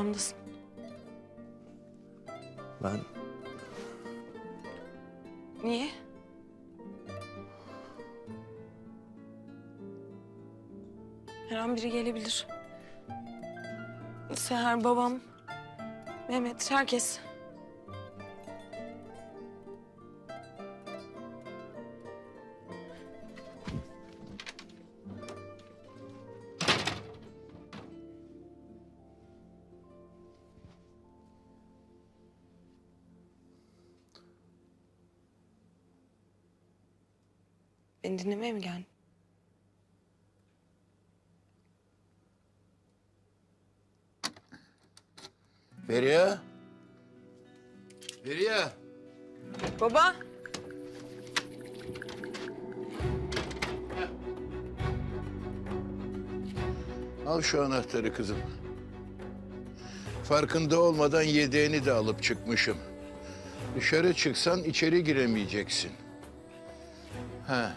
odamdasın. Ben Niye? Her an biri gelebilir. Seher, babam, Mehmet, herkes. Beni dinlemeye mi geldin? Feriha. Feriha. Baba. Al şu anahtarı kızım. Farkında olmadan yedeğini de alıp çıkmışım. Dışarı çıksan içeri giremeyeceksin. Ha.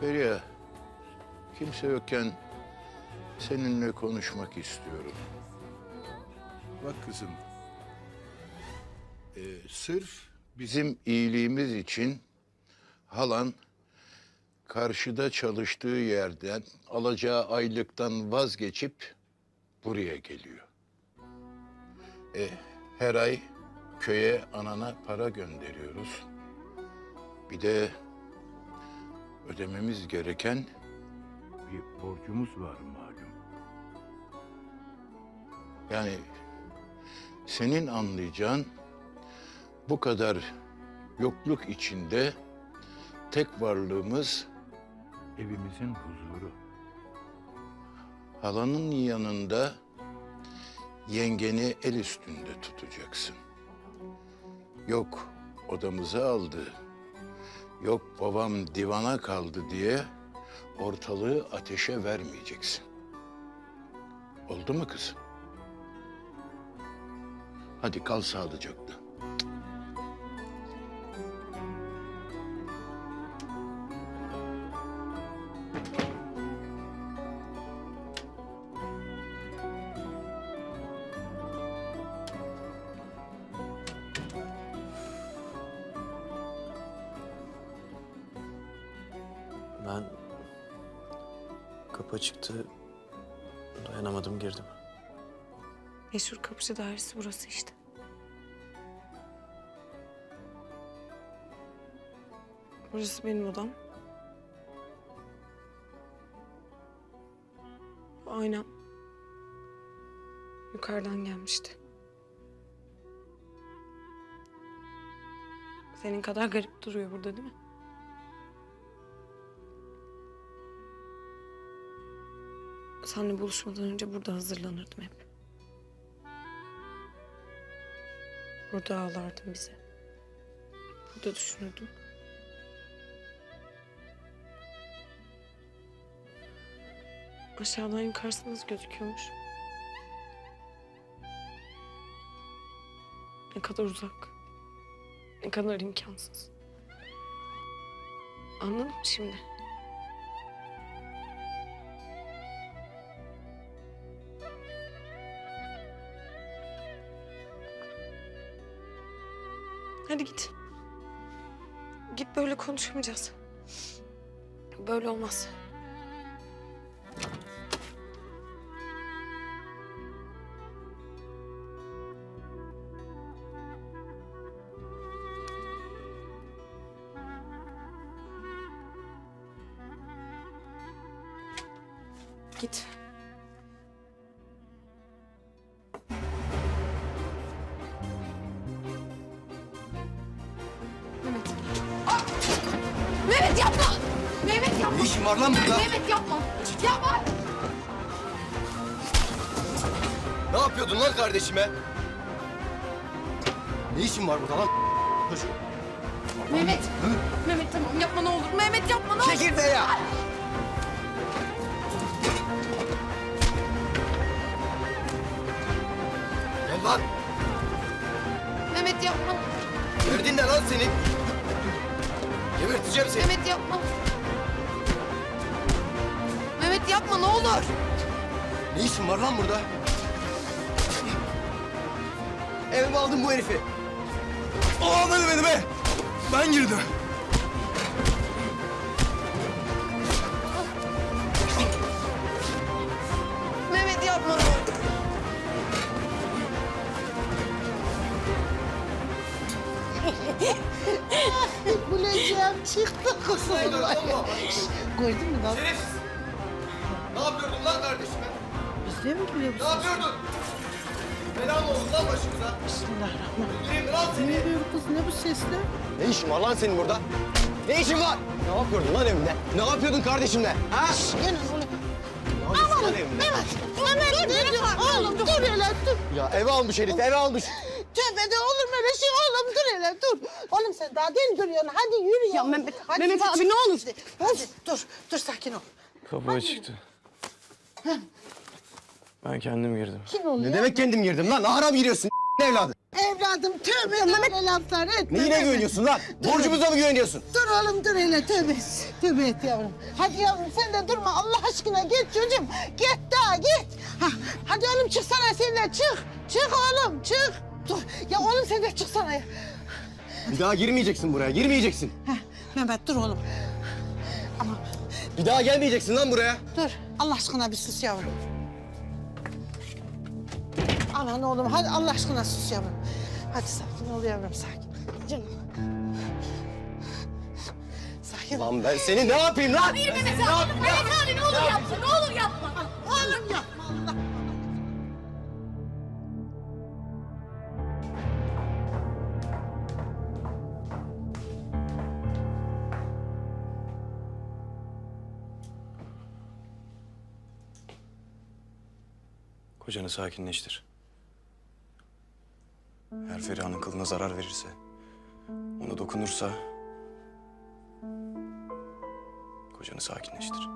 Feriha. Kimse yokken seninle konuşmak istiyorum. Bak kızım. Ee, sırf bizim iyiliğimiz için halan karşıda çalıştığı yerden alacağı aylıktan vazgeçip buraya geliyor. E, her ay köye anana para gönderiyoruz. Bir de ödememiz gereken bir borcumuz var malum. Yani senin anlayacağın bu kadar yokluk içinde tek varlığımız evimizin huzuru. Halanın yanında yengeni el üstünde tutacaksın. Yok odamızı aldı, yok babam divana kaldı diye ortalığı ateşe vermeyeceksin. Oldu mu kızım? Hadi kal sağlıcakla. Kapı çıktı. Dayanamadım girdim. Meşhur kapıcı dairesi burası işte. Burası benim odam. Bu aynam. Yukarıdan gelmişti. Senin kadar garip duruyor burada değil mi? Seninle buluşmadan önce burada hazırlanırdım hep. Burada ağlardım bize. Burada düşünürdüm. Aşağıdan yukarısı nasıl gözüküyormuş? Ne kadar uzak. Ne kadar imkansız. Anladın mı şimdi? Hadi git. Git böyle konuşamayacağız. Böyle olmaz. Git. Var lan burada? Mehmet yapma! Yapma! Ne yapıyordun lan kardeşime? Ne işin var burada lan? Çocuğum. Mehmet! Mehmet tamam yapma ne olur. Mehmet yapma ne olur. Çekirde ya! Gel lan! Mehmet yapma. Derdin ne lan senin? Geberteceğim seni. Mehmet yapma. Yapma ne olur. Ne işin var lan burada? evime aldın bu herifi. Aa beni beni be. Ben girdim. Mehmet yapma ne olur. Güleceğim çıktı bu? Gördün mü lan? Şerefsiz. Biz de mi Ne gülüyoruz? yapıyordun? Bela mı oldun lan başımıza? Bismillahirrahmanirrahim. Öldüreyim Ne oluyor kız ne bu sesler? Ne işin var lan senin burada? Ne işin var? Ne yapıyordun lan evimde? Ne yapıyordun kardeşimle? Ha? Gene oğlum. Ne yapıyorsun lan evimde? Mehmet ne diyor? Oğlum dur hele dur. Ya eve almış herif, eve almış. Tövbe de olur mu öyle şey oğlum dur hele dur. Oğlum sen daha değil görüyorsun hadi yürü ya. Ya Mehmet- Hadi Mehmet abi, ne olur. Hadi dur dur sakin ol. Kapı açıktı. Ben kendim girdim. Kim oluyor? Ne demek kendim girdim lan? Haram giriyorsun evladı. Evladım tövbe Mehmet. laflar etme. Neyine güveniyorsun lan? Borcumuza mı güveniyorsun? Dur oğlum dur hele tövbe. Tövbe et yavrum. Hadi yavrum sen de durma Allah aşkına git çocuğum. Git daha git. Ha, hadi oğlum çıksana sen de çık. Çık oğlum çık. Dur. Ya oğlum sen de çıksana ya. Bir daha girmeyeceksin buraya, girmeyeceksin. Heh, Mehmet dur oğlum. Ama Bir daha gelmeyeceksin lan buraya. dur Allah aşkına bir sus yavrum. Aman oğlum hadi Allah aşkına sus yavrum. Hadi sakin ol yavrum sakin. Canım. Sakin ol. Lan ben seni ne yapayım lan? Mehmet abi, Mehmet abi ne olur yapma, ne olur yapma. Oğlum yapma Allah. Kocanı sakinleştir. Eğer Feriha'nın kılına zarar verirse, ona dokunursa... Kocanı sakinleştir.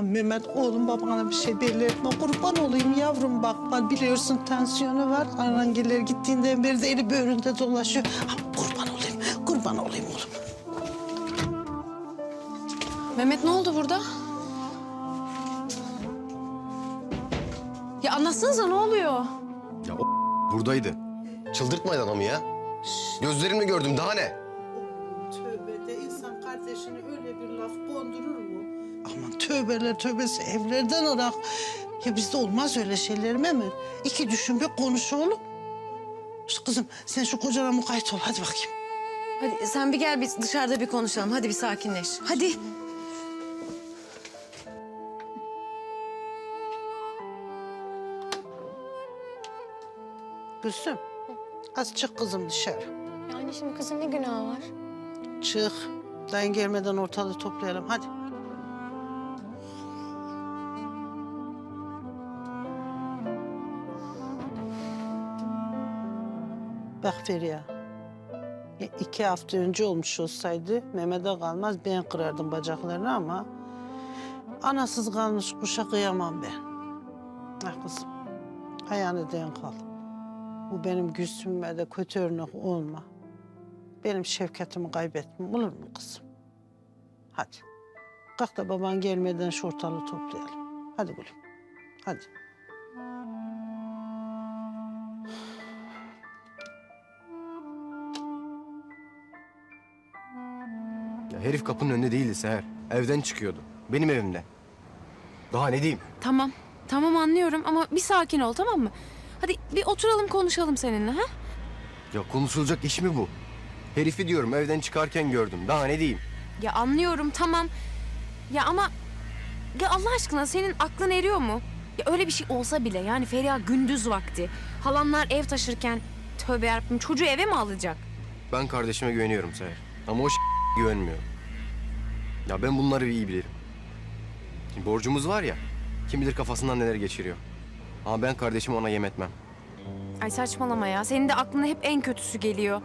Aman Mehmet oğlum babana bir şey belli etme. Kurban olayım yavrum bak. biliyorsun tansiyonu var. Arangeler gittiğinden beri de eli böğründe dolaşıyor. Ama kurban olayım, kurban olayım oğlum. Mehmet ne oldu burada? Ya anlatsanıza ne oluyor? Ya o buradaydı. Çıldırtmayın adamı ya. Gözlerimle gördüm daha ne? Tövbeler tövbesi evlerden arak. Ya bizde olmaz öyle şeyler Mehmet. İki düşün bir konuş oğlum. Şu kızım sen şu kocana mukayyet ol hadi bakayım. Hadi sen bir gel biz dışarıda bir konuşalım. Hadi bir sakinleş. Hadi. Gülsüm az çık kızım dışarı. Yani şimdi kızın ne günahı var? Çık. Dayın gelmeden ortalığı toplayalım hadi. Bak Feriha. ya iki hafta önce olmuş olsaydı Mehmet'e kalmaz ben kırardım bacaklarını ama... ...anasız kalmış kuşa kıyamam ben. Ah kızım. Ayağını denk al. Bu benim Gülsüm'e de kötü örnek olma. Benim şefkatimi kaybetme olur mu kızım? Hadi. Kalk da baban gelmeden şu ortalığı toplayalım. Hadi gülüm. Hadi. Herif kapının önünde değildi Seher. Evden çıkıyordu. Benim evimde. Daha ne diyeyim? Tamam. Tamam anlıyorum ama bir sakin ol tamam mı? Hadi bir oturalım konuşalım seninle ha? Ya konuşulacak iş mi bu? Herifi diyorum evden çıkarken gördüm. Daha ne diyeyim? Ya anlıyorum tamam. Ya ama ya Allah aşkına senin aklın eriyor mu? Ya öyle bir şey olsa bile yani Feriha gündüz vakti. Halamlar ev taşırken tövbe yarabbim çocuğu eve mi alacak? Ben kardeşime güveniyorum Seher. Ama o güvenmiyorum. Ya ben bunları iyi bilirim. Şimdi borcumuz var ya. Kim bilir kafasından neler geçiriyor. Ama ben kardeşimi ona yem etmem. Ay saçmalama ya. Senin de aklına hep en kötüsü geliyor.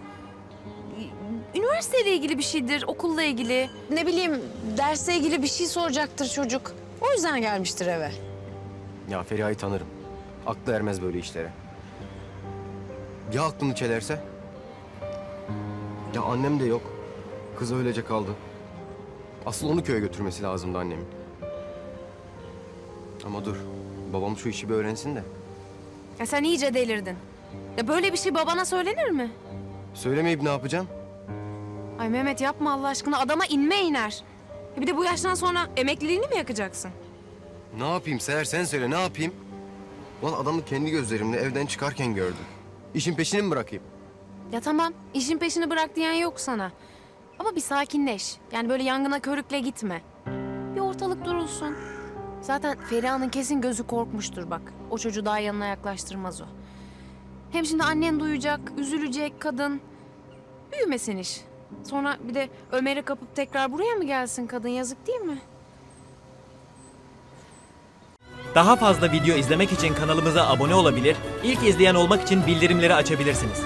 Üniversiteyle ilgili bir şeydir, okulla ilgili. Ne bileyim, dersle ilgili bir şey soracaktır çocuk. O yüzden gelmiştir eve. Ya Feriha'yı tanırım. Aklı ermez böyle işlere. Ya aklını çelerse? Ya annem de yok. Kız öylece kaldı. Asıl onu köye götürmesi lazımdı annemin. Ama dur. Babam şu işi bir öğrensin de. Ya sen iyice delirdin. Ya böyle bir şey babana söylenir mi? Söylemeyip ne yapacağım? Ay Mehmet yapma Allah aşkına adama inme iner. Ya bir de bu yaştan sonra emekliliğini mi yakacaksın? Ne yapayım Seher sen söyle ne yapayım? Lan adamı kendi gözlerimle evden çıkarken gördüm. İşin peşini mi bırakayım? Ya tamam işin peşini bırak diyen yok sana. Ama bir sakinleş. Yani böyle yangına körükle gitme. Bir ortalık durulsun. Zaten Feriha'nın kesin gözü korkmuştur bak. O çocuğu daha yanına yaklaştırmaz o. Hem şimdi annen duyacak, üzülecek kadın. Büyümesin iş. Sonra bir de Ömer'i kapıp tekrar buraya mı gelsin kadın yazık değil mi? Daha fazla video izlemek için kanalımıza abone olabilir, ilk izleyen olmak için bildirimleri açabilirsiniz.